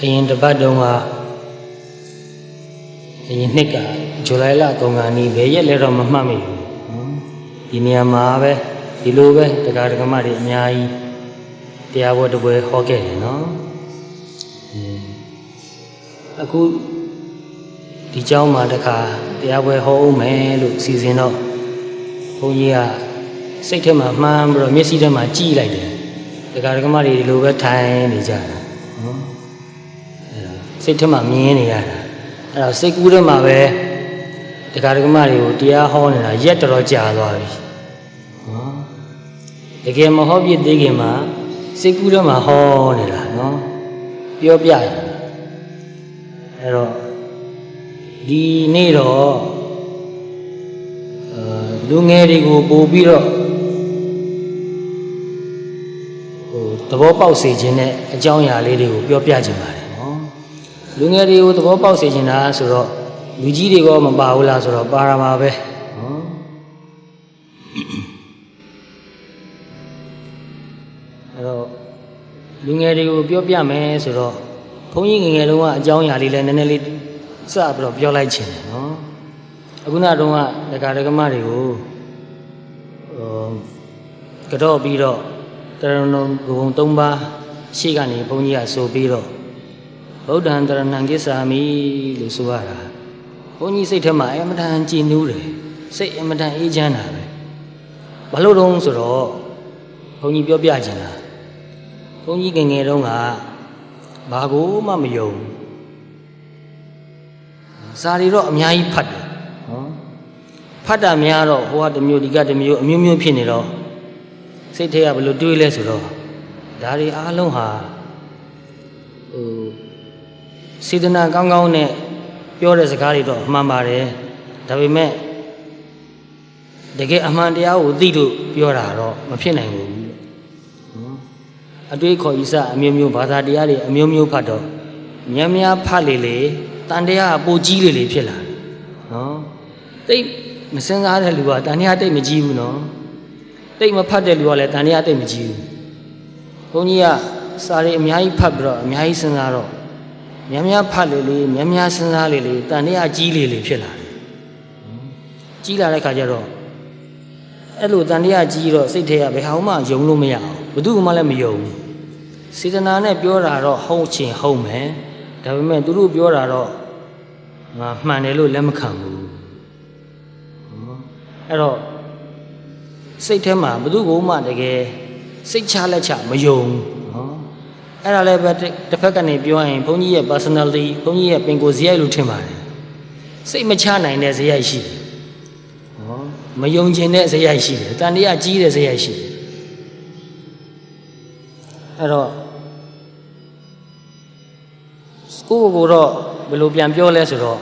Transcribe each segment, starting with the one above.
အရင်တစ်ပတ်တုန်းကအရင်နှစ်ကဇူလိုင်လကုန်ကနေဘယ်ရက်လဲတော့မမှတ်မိဘူးနော်ဒီနေရာမှာပဲဒီလိုပဲတရားဓမ္မတွေအများကြီးတရားဘောတစ်ပွဲဟောခဲ့တယ်နော်အင်းအခုဒီเจ้าမှာတခါတရားပွဲဟောအောင်မယ်လို့စီစဉ်တော့ဘုန်းကြီးကစိတ်ထဲမှာမှန်းပြီးတော့မျက်စိထဲမှာကြည့်လိုက်တယ်တရားဓမ္မတွေဒီလိုပဲထိုင်နေကြတာနော် စိတ်ထဲမှာမြင်နေရတာအဲ့တော့စိတ်ကူးထဲမှာပဲတရားဓမ္မတွေကိုတရားဟောနေတာရက်တော်တော်ကြာသွားပြီနော်တကယ်မဟောပြသေးခင်မှာစိတ်ကူးထဲမှာဟောနေတာနော်ပြောပြရအဲ့တော့ဒီနေ့တော့အဲလူငယ်တွေကိုပို့ပြီးတော့ဟိုသဘောပေါက်စေခြင်းနဲ့အကြောင်းအရာလေးတွေကိုပြောပြခြင်းပါတယ်နော် လူငယ်တွေကိုသဘောပေါက်စေချင်တာဆိုတော့လူကြီးတွေကမပါဘူးလားဆိုတော့ပါရမှာပဲနော်အဲ့တော့လူငယ်တွေကိုပြောပြမယ်ဆိုတော့ဘုန်းကြီးငယ်ငယ်တုန်းကအကြောင်းအရာလေးလည်းနည်းနည်းလေးစပြီးတော့ပြောလိုက်ချင်တယ်နော်အခုနတုန်းကဒကာဒကမတွေကိုဟိုကတော့ပြီးတော့တရဏုံဂုံ၃ပါးရှေ့ကနေဘုန်းကြီးကဆိုပြီးတော့ ဗုဒ္ဓံတရဏံကိစ္ဆာမိလို့ဆိုရတာဘုန်းကြီးစိတ်ထဲမှာအမတန်ကြည်နူးတယ်စိတ်အမတန်အေးချမ်းတာပဲဘာလို့တုံးဆိုတော့ဘုန်းကြီးပြောပြချင်တာဘုန်းကြီးငယ်ငယ်တုန်းကဘာကိုမှမယုံစာရီတော့အများကြီးဖတ်တယ်နော်ဖတ်တာများတော့ဟိုကတစ်မျိုးဒီကတစ်မျိုးအမျိုးမျိုးဖြစ်နေတော့စိတ်ထဲကဘယ်လိုတွေးလဲဆိုတော့ဒါတွေအားလုံးဟာဟို စေတနာကောင်းကောင်းနဲ့ပြောတဲ့စကားတွေတော့အမှန်ပါတယ်ဒါပေမဲ့တကယ်အမှန်တရားကိုသိလို့ပြောတာတော့မဖြစ်နိုင်ဘူးနော်အတွေးခေါ်ဤစအမျိုးမျိုးဘာသာတရားတွေအမျိုးမျိုးဖတ်တော့များများဖတ်လေလေတန်တရားအပူကြီးလေလေဖြစ်လာတယ်နော်တိတ်မစင်စားတဲ့လူကတန်တရားတိတ်မကြီးဘူးနော်တိတ်မဖတ်တဲ့လူကလည်းတန်တရားတိတ်မကြီးဘူးဘုန်းကြီးကစာရီအများကြီးဖတ်ပြီးတော့အများကြီးစဉ်းစားတော့ များများဖတ်လေလေများများစဉ်းစားလေလေတန်တရားကြီးလေလေဖြစ်လာတယ်။ကြီးလာတဲ့ခါကျတော့အဲ့လိုတန်တရားကြီးတော့စိတ်ထဲကဘယ်ဟာမှယုံလို့မရအောင်ဘယ်သူမှလည်းမယုံဘူး။စေတနာနဲ့ပြောတာတော့ဟုတ်ချင်ဟုတ်မယ်။ဒါပေမဲ့သူတို့ပြောတာတော့ငါမှန်တယ်လို့လက်မခံဘူး။အဲ့တော့စိတ်ထဲမှာဘယ်သူမှတကယ်စိတ်ချလက်ချမယုံဘူးနော်။ အဲ့ဒါလည်းပဲတစ်ဖက်ကနေပြောရင်ဘုန်းကြီးရဲ့ personality ဘုန်းကြီးရဲ့ပင်ကိုယ်ဇယိုက်လို့ထင်ပါတယ်စိတ်မချနိုင်တဲ့ဇယိုက်ရှိတယ်ဟောမယုံကျင်တဲ့ဇယိုက်ရှိတယ်တန်တရားကြီးတဲ့ဇယိုက်ရှိတယ်အဲ့တော့ကိုယ့်ကိုယ်ကိုတော့ဘယ်လိုပြန်ပြောလဲဆိုတော့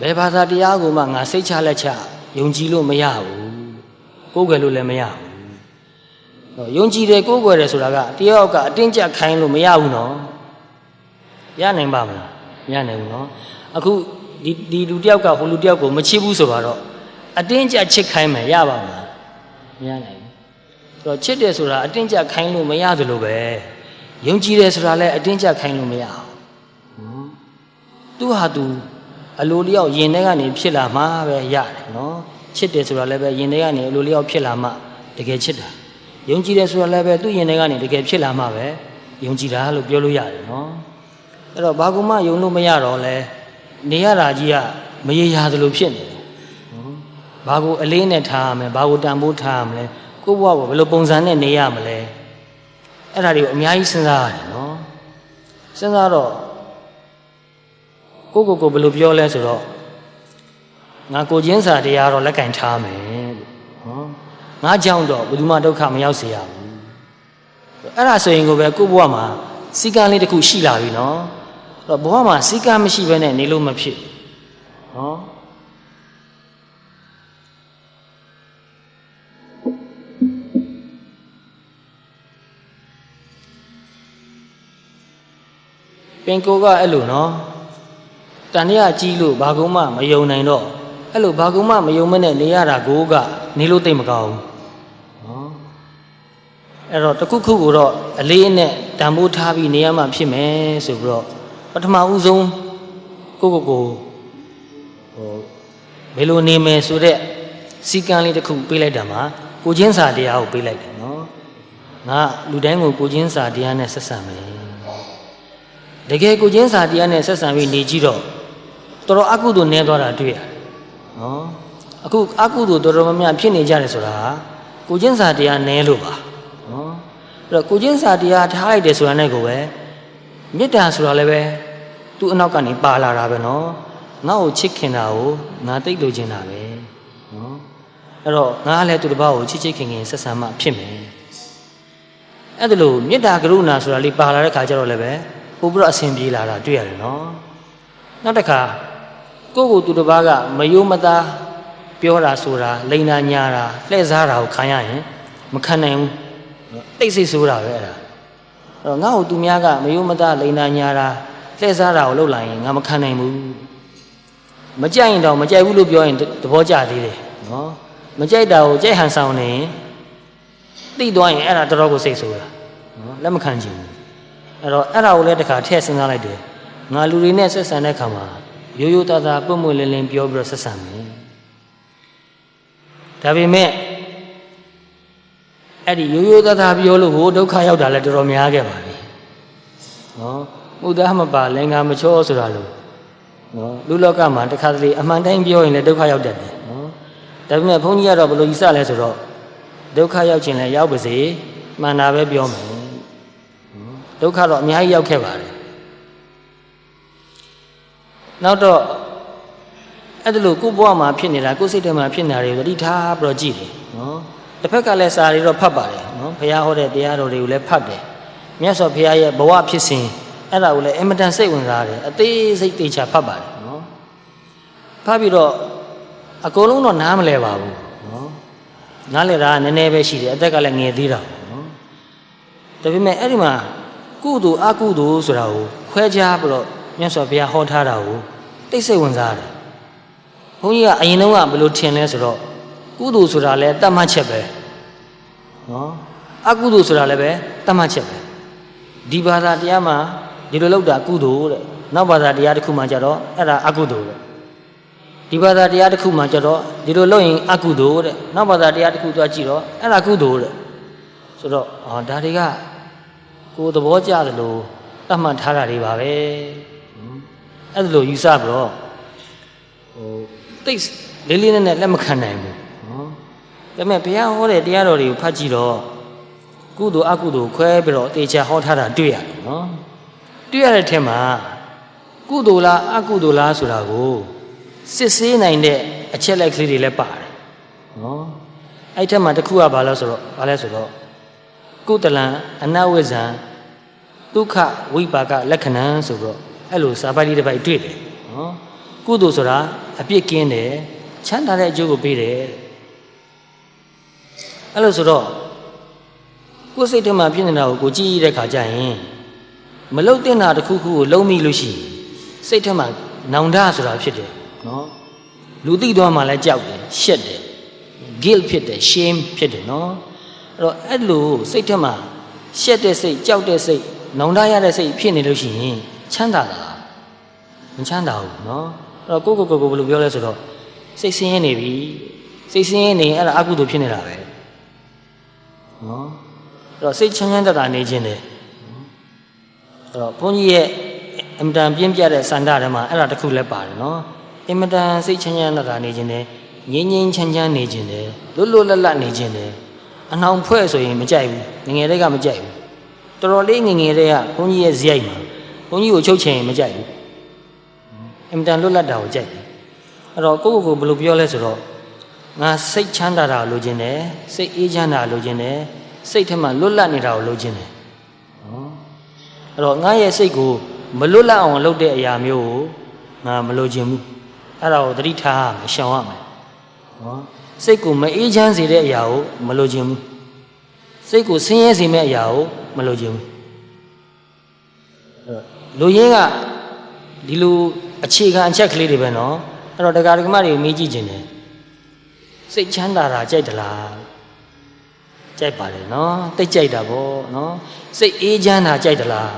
ဘယ်ဘာသာတရားကိုမှငါစိတ်ချလက်ချယုံကြည်လို့မရဘူးကိုယ်ွယ်လို့လည်းမရဘူးဟော ယုံကြည်တယ်ကိုးကွယ်တယ်ဆိုတာကတယောက်ကအတင်းကျပ်ခိုင်းလို့မရဘူးနော်ရနိုင်ပါမလားမရနိုင်ဘူးနော်အခုဒီဒီလူတယောက်ကဟိုလူတယောက်ကိုမချစ်ဘူးဆိုတော့အတင်းကျပ်ချစ်ခိုင်းမယ်ရပါမလားမရနိုင်ဘူးဆိုတော့ချစ်တယ်ဆိုတာအတင်းကျပ်ခိုင်းလို့မရသလိုပဲယုံကြည်တယ်ဆိုတာလည်းအတင်းကျပ်ခိုင်းလို့မရဘူးသူဟာသူအလိုလျောက်ယင်ထဲကနေဖြစ်လာမှပဲရတယ်နော်ချစ်တယ်ဆိုတာလည်းပဲယင်ထဲကနေအလိုလျောက်ဖြစ်လာမှတကယ်ချစ်တာ ယုံကြည်တယ်ဆိုတာလည်းပဲသူ့ရင်ထဲကနေတကယ်ဖြစ်လာမှပဲယုံကြည်တာလို့ပြောလို့ရတယ်နော်အဲ့တော့ဘာကူမှယုံလို့မရတော့လဲနေရတာကြီးကမရေရာသလိုဖြစ်နေတယ်နော်ဘာကူအလေးနဲ့ထားရမလဲဘာကူတန်ဖိုးထားရမလဲကိုယ့်ဘဝကိုဘယ်လိုပုံစံနဲ့နေရမလဲအဲ့ဒါတွေကိုအများကြီးစဉ်းစားရတယ်နော်စဉ်းစားတော့ကိုယ့်ကိုယ်ကိုဘယ်လိုပြောလဲဆိုတော့ငါကိုချင်းစာတရားတော့လက်ကင်ထားမယ်လို့နော် ငါကြောင့်တော့ဘယ်သူမှဒုက္ခမရောက်စေရဘူးအဲ့ဒါဆိုရင်ကိုပဲကိုယ့်ဘဝမှာစီကံလေးတစ်ခုရှိလာပြီနော်အဲ့တော့ဘဝမှာစီကံမရှိဘဲနဲ့နေလို့မဖြစ်နော်ပင်ကိုကအဲ့လိုနော်တန်ရကြီးလို့ဘာကုမှမယုံနိုင်တော့အဲ့လိုဘာကုမှမယုံမနဲ့နေရတာကိုကနေလို့တိတ်မကောင်းဘူးနော် အဲ့တော့တစ်ခုခုကိုတော့အလေးနဲ့တန်ဖိုးထားပြီးနေရမှဖြစ်မယ်ဆိုပြီးတော့ပထမဦးဆုံးကိုကိုကိုဟိုဘယ်လိုနေမယ်ဆိုတဲ့စီကံလေးတစ်ခုပေးလိုက်တာမှာကိုချင်းစာတရားကိုပေးလိုက်တယ်နော်ငါလူတိုင်းကိုကိုချင်းစာတရားနဲ့ဆက်ဆံမယ်တကယ်ကိုချင်းစာတရားနဲ့ဆက်ဆံပြီးနေကြည့်တော့တော်တော်အကုသို့နည်းသွားတာတွေ့ရတယ်နော်အခုအကုသို့တော်တော်များများဖြစ်နေကြတယ်ဆိုတာကိုချင်းစာတရားနည်းလို့ပါနော်အဲ့ တော့ကိုချင်းစာတရားထားလိုက်တယ်ဆိုတာနဲ့ကိုပဲမေတ္တာဆိုတာလည်းပဲသူ့အနောက်ကနေပါလာတာပဲနော်ငါ့ကိုချစ်ခင်တာကိုငါတိတ်လို့ခြင်းတာပဲနော်အဲ့တော့ငါကလည်းသူတစ်ပါးကိုချစ်ချစ်ခင်ခင်ဆက်ဆံမှဖြစ်မယ်အဲ့ဒါလို့မေတ္တာကရုဏာဆိုတာလေးပါလာတဲ့ခါကျတော့လည်းပဲပို့ပြီးတော့အဆင်ပြေလာတာတွေ့ရတယ်နော်နောက်တစ်ခါကိုယ့်ကိုယ်သူတစ်ပါးကမယိုးမသားပြောတာဆိုတာလိန်နာညာတာလှည့်စားတာကိုခံရရင်မခံနိုင်ဘူး တိတ်ဆိတ်ဆိုးတာပဲအဲ့ဒါအဲ့တော့ငါ့ကိုသူများကမယိုးမသားလိန်နာညာတာလှည့်စားတာကိုလုပ်လိုက်ရင်ငါမခံနိုင်ဘူးမကြိုက်ရင်တော့မကြိုက်ဘူးလို့ပြောရင်သဘောကျသေးတယ်နော်မကြိုက်တာကိုကြိုက်ဟန်ဆောင်နေရင်သိသွားရင်အဲ့ဒါတော်တော်ကိုစိတ်ဆိုးတာနော်လက်မခံချင်ဘူးအဲ့တော့အဲ့ဒါကိုလည်းတစ်ခါထည့်စဉ်းစားလိုက်တယ်ငါလူတွေနဲ့ဆက်ဆံတဲ့ခါမှာရိုးရိုးသားသားပွတ်မွေလင်းလင်းပြောပြီးတော့ဆက်ဆံမယ်ဒါပေမဲ့ အဲ့ဒီရိုးရိုးသားသားပြောလို့ဟိုဒုက္ခရောက်တာလည်းတော်တော်များခဲ့ပါပြီနော်ဥဒ္ဒါမပါလင်္ကာမချောဆိုတာလို့နော်လူလောကမှာတစ်ခါတလေအမှန်တိုင်းပြောရင်လည်းဒုက္ခရောက်တတ်တယ်နော်ဒါပေမဲ့ဘုန်းကြီးကတော့ဘယ်လိုယူဆလဲဆိုတော့ဒုက္ခရောက်ခြင်းလည်းရောက်ပါစေမှန်တာပဲပြောမယ်နော်ဒုက္ခတော့အများကြီးရောက်ခဲ့ပါတယ်နောက်တော့အဲ့ဒါလို့ကိုယ့်ဘဝမှာဖြစ်နေတာကိုယ့်စိတ်ထဲမှာဖြစ်နေတာတွေကိုသတိထားပြီးတော့ကြည့်တယ်နော် တစ်ဖက်ကလည်းစာတွေတော့ဖတ်ပါတယ်နော်ဘုရားဟောတဲ့တရားတော်တွေကိုလည်းဖတ်တယ်မြတ်စွာဘုရားရဲ့ဘဝဖြစ်စဉ်အဲ့ဒါကိုလည်းအင်မတန်စိတ်ဝင်စားတယ်အသေးစိတ်တေချာဖတ်ပါတယ်နော်ဖတ်ပြီးတော့အကုန်လုံးတော့နားမလဲပါဘူးနော်နားလဲတာကနည်းနည်းပဲရှိတယ်အသက်ကလည်းငယ်သေးတာနော်ဒါပေမဲ့အဲ့ဒီမှာကုသိုလ်အကုသိုလ်ဆိုတာကိုခွဲခြားပြီးတော့မြတ်စွာဘုရားဟောထားတာကိုတိတ်စိတ်ဝင်စားတယ်ဘုန်းကြီးကအရင်တုန်းကဘယ်လိုထင်လဲဆိုတော့ ကုသိုလ်ဆိုတာလည်းတတ်မှတ်ချက်ပဲနော်အကုသိုလ်ဆိုတာလည်းပဲတတ်မှတ်ချက်ပဲဒီဘာသာတရားမှာဒီလိုလောက်တာကုသိုလ်တဲ့နောက်ဘာသာတရားတစ်ခုမှကြတော့အဲ့ဒါအကုသိုလ်တဲ့ဒီဘာသာတရားတစ်ခုမှကြတော့ဒီလိုလုပ်ရင်အကုသိုလ်တဲ့နောက်ဘာသာတရားတစ်ခုသွားကြည့်တော့အဲ့ဒါကုသိုလ်တဲ့ဆိုတော့အာဒါတွေကကိုယ်သဘောကျတယ်လို့တတ်မှတ်ထားတာတွေပါပဲအဲ့ဒါလို့ယူဆပြီးတော့ဟိုတိတ်လေးလေးနက်နက်လက်မခံနိုင်ဘူးနော် ဒါပေမဲ့ဘုရားဟောတဲ့တရားတော်တွေကိုဖတ်ကြည့်တော့ကုသိုလ်အကုသိုလ်ခွဲပြီးတော့အသေးချာဟောထားတာတွေ့ရတယ်နော်တွေ့ရတဲ့ထက်မှာကုသိုလ်လားအကုသိုလ်လားဆိုတာကိုစစ်ဆေးနိုင်တဲ့အချက်လက်ကလေးတွေလည်းပါတယ်နော်အဲ့ထက်မှာတစ်ခုကဘာလဲဆိုတော့ဘာလဲဆိုတော့ကုတလံအနဝိဇ္ဇံဒုက္ခဝိပါကလက္ခဏံဆိုတော့အဲ့လိုစာပိုက်လေးတစ်ပိုက်တွေ့တယ်နော်ကုသိုလ်ဆိုတာအပြစ်ကင်းတယ်ချမ်းသာတဲ့အကျိုးကိုပေးတယ် အဲ့လိုဆိုတော့ကိုယ်စိတ်ထဲမှာဖြစ်နေတာကိုကိုကြည့်ရတဲ့ခါကျရင်မလုတ်တင်တာတစ်ခုခုကိုလုံးမိလို့ရှိရင်စိတ်ထဲမှာနောင်တဆိုတာဖြစ်တယ်နော်လူသိသွားမှလည်းကြောက်တယ်ရှက်တယ် guilt ဖြစ်တယ် shame ဖြစ်တယ်နော်အဲ့တော့အဲ့လိုစိတ်ထဲမှာရှက်တဲ့စိတ်ကြောက်တဲ့စိတ်နောင်တရတဲ့စိတ်ဖြစ်နေလို့ရှိရင်ချမ်းသာတာမချမ်းသာဘူးနော်အဲ့တော့ကိုကိုကိုကိုဘယ်လိုပြောလဲဆိုတော့စိတ်ဆင်းရဲနေပြီစိတ်ဆင်းရဲနေရင်အဲ့ဒါအကုသိုလ်ဖြစ်နေတာပဲ နော်အဲ့တော့စိတ်ချမ်းချမ်းသာသာနေခြင်းတယ်အဲ့တော့ဘုန်းကြီးရဲ့အင်မတန်ပြင်းပြတဲ့စန္ဒထဲမှာအဲ့ဒါတစ်ခုလည်းပါတယ်နော်အင်မတန်စိတ်ချမ်းချမ်းသာသာနေခြင်းတယ်ငြိမ်းငြိမ်းချမ်းချမ်းနေခြင်းတယ်လွတ်လွတ်လပ်လပ်နေခြင်းတယ်အနှောင်ဖွဲ့ဆိုရင်မကြိုက်ဘူးငငယ်တွေကမကြိုက်ဘူးတော်တော်လေးငငယ်တွေကဘုန်းကြီးရဲ့ဇယိုက်မှာဘုန်းကြီးကိုချုပ်ချင်ရင်မကြိုက်ဘူးအင်မတန်လွတ်လပ်တာကိုကြိုက်တယ်အဲ့တော့ကိုယ့်ကိုယ်ကိုဘယ်လိုပြောလဲဆိုတော့ ငါစိတ်ချမ်းသာတာကိုလိုချင်တယ်စိတ်အေးချမ်းတာကိုလိုချင်တယ်စိတ်ထဲမှာလွတ်လပ်နေတာကိုလိုချင်တယ်နော်အဲ့တော့ငါရဲ့စိတ်ကိုမလွတ်လပ်အောင်လုပ်တဲ့အရာမျိုးကိုငါမလိုချင်ဘူးအဲ့ဒါကိုသတိထားရမယ်ရှောင်ရမယ်နော်စိတ်ကိုမအေးချမ်းစေတဲ့အရာကိုမလိုချင်ဘူးစိတ်ကိုဆင်းရဲစေမယ့်အရာကိုမလိုချင်ဘူးအဲ့တော့လူရင်းကဒီလိုအခြေခံအချက်ကလေးတွေပဲနော်အဲ့တော့တရားဓမ္မတွေမေးကြည့်ခြင်းတယ် စိတ်ချမ်းသာတာကြိုက်သလားကြိုက်ပါတယ်နော်တိတ်ကြိုက်တာဗောနော်စိတ်အေးချမ်းတာကြိုက်သလား